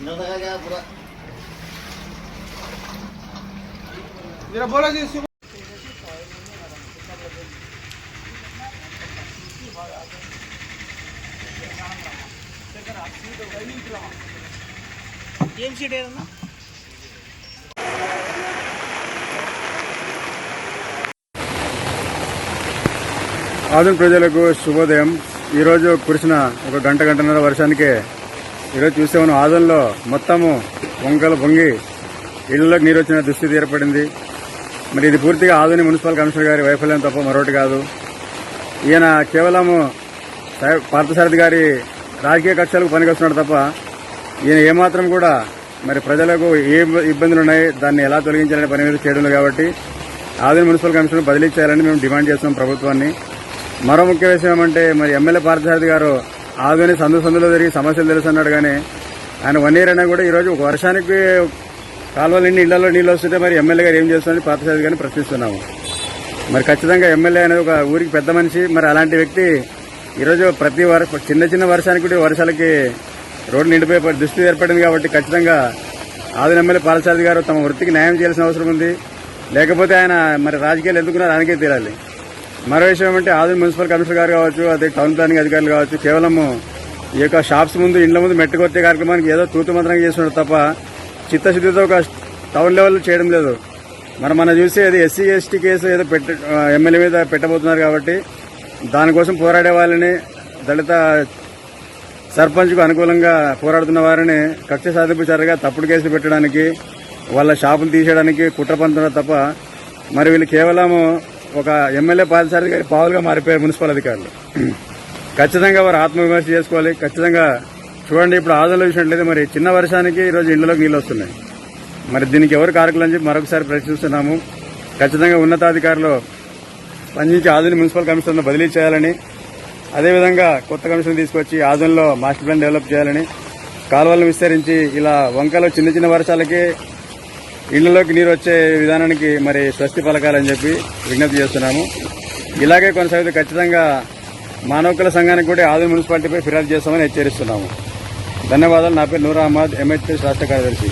No te hagas, जरा बोला जी सुबह ఏం సీట్ ఏదన్నా ఆదం ప్రజలకు శుభోదయం ఈరోజు కురిసిన ఒక గంట గంటన్నర వర్షానికే ఈరోజు చూస్తే మనం ఆదంలో మొత్తము వంకలు పొంగి ఇళ్లలోకి నీరు వచ్చిన దుస్థితి ఏర్పడింది మరి ఇది పూర్తిగా ఆధుని మున్సిపల్ కమిషనర్ గారి వైఫల్యం తప్ప మరొకటి కాదు. ఈయన కేవలము పార్థసారథి గారి రాజకీయ కక్షలకు పనికొస్తున్నాడు తప్ప ఈయన ఏమాత్రం కూడా మరి ప్రజలకు ఏ ఇబ్బందులు ఉన్నాయి దాన్ని ఎలా తొలగించాలనే పని మీద చేయడం కాబట్టి ఆధుని మున్సిపల్ కమిషనర్ బదిలీ చేయాలని మేము డిమాండ్ చేస్తున్నాం ప్రభుత్వాన్ని. మరో ముఖ్య విషయం ఏమంటే మరి ఎమ్మెల్యే పార్థసారథి గారు ఆధునిక సందు సందులో తిరిగి సమస్యలు తెలుసు అన్నాడు కానీ ఆయన వన్ ఇయర్ అయినా కూడా ఈరోజు ఒక వర్షానికి కాలువలు నిండి ఇళ్ళలో నీళ్ళు వస్తుంటే మరి ఎమ్మెల్యే గారు ఏం చేస్తుందని పార్థసారథి గారిని ప్రశ్నిస్తున్నాము. మరి ఖచ్చితంగా ఎమ్మెల్యే అనేది ఒక ఊరికి పెద్ద మనిషి. మరి అలాంటి వ్యక్తి ఈరోజు ప్రతి వర్ చిన్న చిన్న వర్షానికి కూడా వర్షాలకి రోడ్డు నిండిపోయే దుస్థితి ఏర్పడింది కాబట్టి ఖచ్చితంగా ఆదిన ఎమ్మెల్యే పాలసారథి గారు తమ వృత్తికి న్యాయం చేయాల్సిన అవసరం ఉంది. లేకపోతే ఆయన మరి రాజకీయాలు ఎందుకున్నారు ఆయనకే తీరాలి. మరో విషయం ఏమంటే ఆదిన మున్సిపల్ కమిషనర్ గారు కావచ్చు అదే టౌన్ ప్లానింగ్ అధికారులు కావచ్చు కేవలము ఈ యొక్క షాప్స్ ముందు ఇండ్ల ముందు మెట్టుకొత్తే కార్యక్రమానికి ఏదో తూతు మంత్రంగా చేస్తున్నారు తప్ప చిత్తశుద్ధితో ఒక టౌన్ లెవెల్ చేయడం లేదు. మరి మనం చూసి అది ఎస్సీ ఎస్టీ కేసు ఏదో పెట్ట ఎమ్మెల్యే మీద పెట్టబోతున్నారు కాబట్టి దానికోసం పోరాడే వాళ్ళని దళిత సర్పంచ్కు అనుకూలంగా పోరాడుతున్న వారిని కక్ష సాధింపు చర్యగా తప్పుడు కేసులు పెట్టడానికి వాళ్ళ షాపులు తీసేయడానికి కుట్ర పంతున్నారు తప్ప మరి వీళ్ళు కేవలం ఒక ఎమ్మెల్యే పాదసారి గారి పావులుగా మారిపోయారు మున్సిపల్ అధికారులు. ఖచ్చితంగా వారు ఆత్మవిమర్శ చేసుకోవాలి ఖచ్చితంగా చూడండి ఇప్పుడు ఆదంలో చూసినట్లయితే మరి చిన్న వర్షానికి ఈరోజు ఇళ్ళలోకి నీళ్ళు వస్తున్నాయి. మరి దీనికి ఎవరు కారకులు అని చెప్పి మరొకసారి ప్రశ్నిస్తున్నాము. ఖచ్చితంగా ఉన్నతాధికారులు స్పందించి ఆదిని మున్సిపల్ కమిషనర్ను బదిలీ చేయాలని అదేవిధంగా కొత్త కమిషన్ తీసుకొచ్చి ఆదంలో మాస్టర్ ప్లాన్ డెవలప్ చేయాలని కాలువలను విస్తరించి ఇలా వంకలో చిన్న చిన్న వర్షాలకి ఇళ్ళలోకి నీరు వచ్చే విధానానికి మరి స్వస్తి పలకాలని చెప్పి విజ్ఞప్తి చేస్తున్నాము. ఇలాగే కొనసాగితే ఖచ్చితంగా మానవకుల సంఘానికి కూడా ఆదిని మున్సిపాలిటీపై ఫిర్యాదు చేస్తామని హెచ్చరిస్తున్నాము. ధన్యవాదాలు. నా పేరు నూర్ అహ్మద్ ఎంహెచ్పీ రాష్ట్ర కార్యదర్శి.